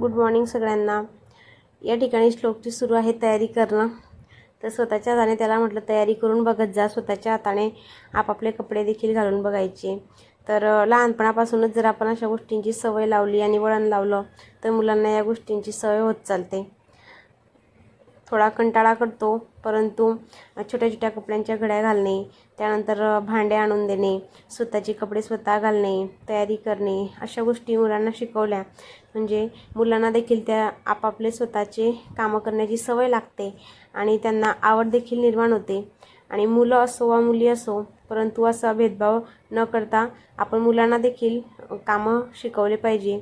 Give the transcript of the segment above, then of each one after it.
Good morning सगळ्यांना. या ठिकाणी श्लोकची सुरू आहे तयारी करणं. तर स्वतःच्या हाताने त्याला म्हटलं तयारी करून बघत जा. स्वतःच्या हाताने आपापले कपडे देखील घालून बघायचे. तर लहानपणापासूनच जर आपण अशा गोष्टींची सवय लावली आणि वळण लावलं तर मुलांना या गोष्टींची सवय होत चालते. थोडा कंटाळा करतो परंतु छोट्या छोट्या कपड्यांच्या घड्या घालणे त्यानंतर भांडे आणून देणे स्वतःचे कपडे स्वतः घालणे तयारी करणे अशा गोष्टी मुलांना शिकवल्या. म्हणजे मुलांना देखील त्या आपापले स्वतःचे कामं करण्याची सवय लागते आणि त्यांना आवड देखील निर्माण होते. आणि मुलं असो वा मुली असो परंतु असा भेदभाव न करता आपण मुलांना देखील कामं शिकवले पाहिजे.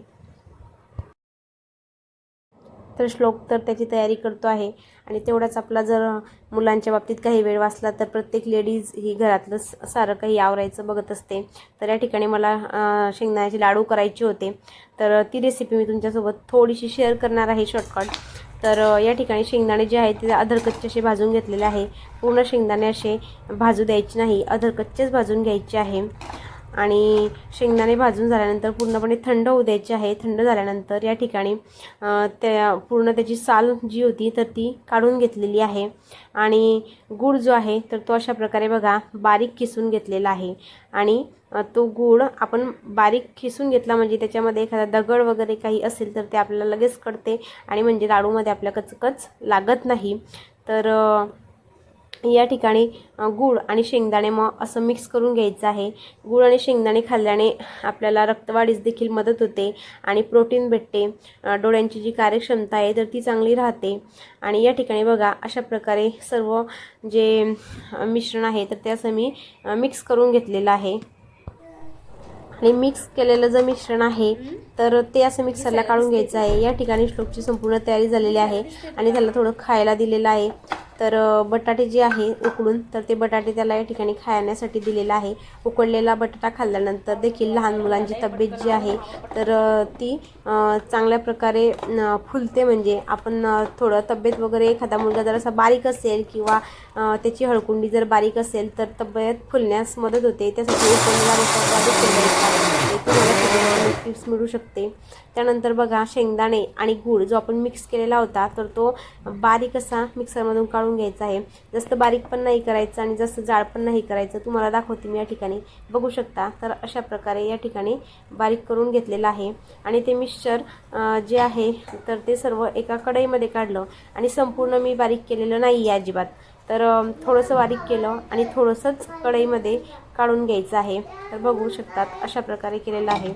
तर श्लोक तर त्याची तयारी करतो आहे. आणि तेवढाच आपला जर मुलांच्या बाबतीत काही वेळ वाचला तर प्रत्येक लेडीज ही घरातलं स- सारं काही आवरायचं बघत असते. तर या ठिकाणी मला शेंगदाण्याचे लाडू करायचे होते. तर ती रेसिपी मी तुमच्यासोबत थोडीशी शेअर करणार आहे शॉर्टकट तर या ठिकाणी शेंगदाणे जे आहे ते अधरकच्चे असे भाजून घेतलेले आहे. पूर्ण शेंगदाणे असे भाजू द्यायचे नाही. अधरकच्चेच भाजून घ्यायचे आहे. आणि शेंगदाणे भाजून झाल्यानंतर पूर्णपणे थंड होऊ द्यायचे आहे. थंड झाल्यानंतर या ठिकाणी त्या पूर्ण त्याची साल जी होती तर ती काढून घेतलेली आहे. आणि गूळ जो आहे तर तो अशा प्रकारे बघा बारीक किसून घेतलेला आहे. आणि तो गूळ आपण बारीक खिसून घेतला म्हणजे त्याच्यामध्ये एखादा दगड वगैरे काही असेल तर ते आपल्याला लगेच कळते. आणि म्हणजे लाडूमध्ये आपल्या कचकच लागत नाही. तर या ठिकाणी गूळ आणि शेंगदाणे मग असं मिक्स करून घ्यायचं आहे. गूळ आणि शेंगदाणे खाल्ल्याने आपल्याला रक्तवाढीस देखील मदत होते आणि प्रोटीन भेटते. डोळ्यांची जी कार्यक्षमता आहे तर ती चांगली राहते. आणि या ठिकाणी बघा अशा प्रकारे सर्व जे मिश्रण आहे तर ते असं मी मिक्स करून घेतलेलं आहे. आणि मिक्स केलेलं जे मिश्रण आहे तर ते असं मिक्सरला काढून घ्यायचं आहे. या ठिकाणी श्लोकची संपूर्ण तयारी झालेली आहे आणि त्याला थोडं खायला दिलेलं आहे. तर बटाटे जे आहे उकडून तर ते बटाटे त्याला या ठिकाणी खाण्यासाठी दिलेलं आहे. उकडलेला बटाटा खाल्ल्यानंतर देखील लहान मुलांची तब्येत जी आहे तर ती चांगल्या प्रकारे फुलते. म्हणजे आपण थोडं तब्येत वगैरे एखादा मुलगा जर असा बारीक असेल किंवा त्याची हळकुंडी जर बारीक असेल तर तब्येत फुलण्यास मदत होते. त्यासाठी उकडलेला बटाटा देखील द्यायचा मिळू शकते. त्यानंतर बघा शेंगदाणे आणि गूळ जो आपण मिक्स केलेला होता तर तो बारीक असा मिक्सरमधून काढून घ्यायचा आहे. जास्त बारीक पण नाही करायचं आणि जास्त जाड पण नाही करायचं. तुम्हाला दाखवते मी या ठिकाणी. बघू शकता तर अशा प्रकारे या ठिकाणी बारीक करून घेतलेलं आहे. आणि ते मिक्सचर जे आहे तर ते सर्व एका कढईमध्ये काढलं आणि संपूर्ण मी बारीक केलेलं नाही आहे अजिबात. तर थोडंसं बारीक केलं आणि थोडंसंच कढईमध्ये काढून घ्यायचं आहे. तर बघू शकतात अशा प्रकारे केलेलं आहे.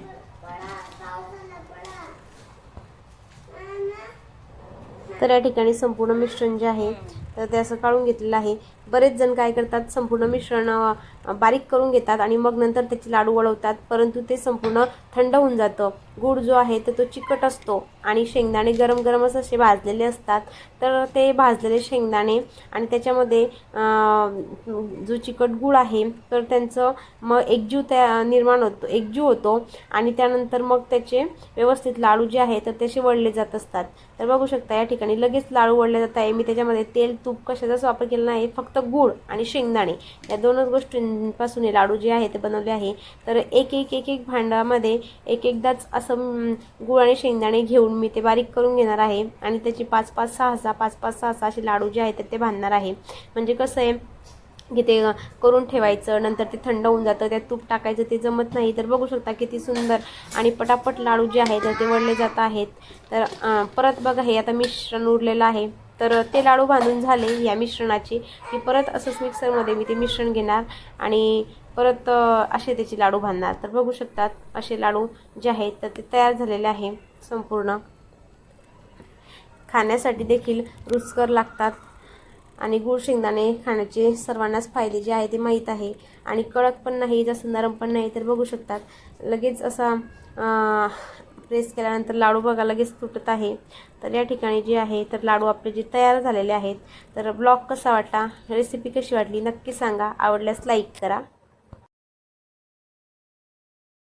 तर या ठिकाणी संपूर्ण मिश्रण जे आहे तर ते असं काढून घेतलेलं आहे. बरेच जण काय करतात संपूर्ण मिश्रण बारीक करून घेतात आणि मग नंतर त्याचे लाडू वळवतात परंतु ते संपूर्ण थंड होऊन जातं. गूळ जो आहे तर तो चिकट असतो. आणि शेंगदाणे गरम गरमच असे भाजलेले असतात. तर ते भाजलेले शेंगदाणे आणि त्याच्यामध्ये जो चिकट गूळ आहे तर त्यांचं मग एकजीव त्या निर्माण होतो एकजीव होतो. आणि त्यानंतर मग त्याचे व्यवस्थित लाडू जे आहे तर त्याचे वळले जात असतात. तर बघू शकता या ठिकाणी लगेच लाडू वळले जात आहे. मी त्याच्यामध्ये तेल तूप कशाचाच वापर केला नाही फक्त गूळ आणि शेंगदाणे. या दोनच गोष्टींपासून हे लाडू जे आहे ते बनवले आहे. तर एक एक एक एक भांड्यामध्ये एक एकदाच असं असं गूळ आणि शेंगदाणे घेऊन मी ते बारीक करून घेणार आहे. आणि त्याची पाच पाच सहा सहा पाच पाच सहा सहा असे लाडू जे आहेत तर ते बांधणार आहे. म्हणजे कसं आहे की ते करून ठेवायचं नंतर ते थंड होऊन जातं त्यात तूप टाकायचं ते जमत नाही. तर बघू शकता किती सुंदर आणि पटापट लाडू जे आहेत तर ते वळले जात आहेत. तर परत बघा हे आता मिश्रण उरलेलं आहे. तर ते लाडू बांधून झाले या मिश्रणाचे. की परत असंच मिक्सरमध्ये मी ते मिश्रण घेणार आणि परत असे त्याचे लाडू बांधणार. तर बघू शकतात असे लाडू जे आहेत तर ते तयार झालेले आहे संपूर्ण. खाण्यासाठी देखील रुचकर लागतात आणि गुळ शेंगदाणे खाण्याचे सर्वांनाच फायदे जे आहे ते माहीत आहे. आणि कडक पण नाही जास्त नरम पण नाही तर बघू शकतात. लगेच असा प्रेस केल्यानंतर लाडू बघा लगेच तुटत आहे. तर या ठिकाणी जे आहे तर लाडू आपले जे तयार झालेले आहेत तर ब्लॉग कसा वाटला रेसिपी कशी वाटली नक्की सांगा. आवडल्यास लाईक करा.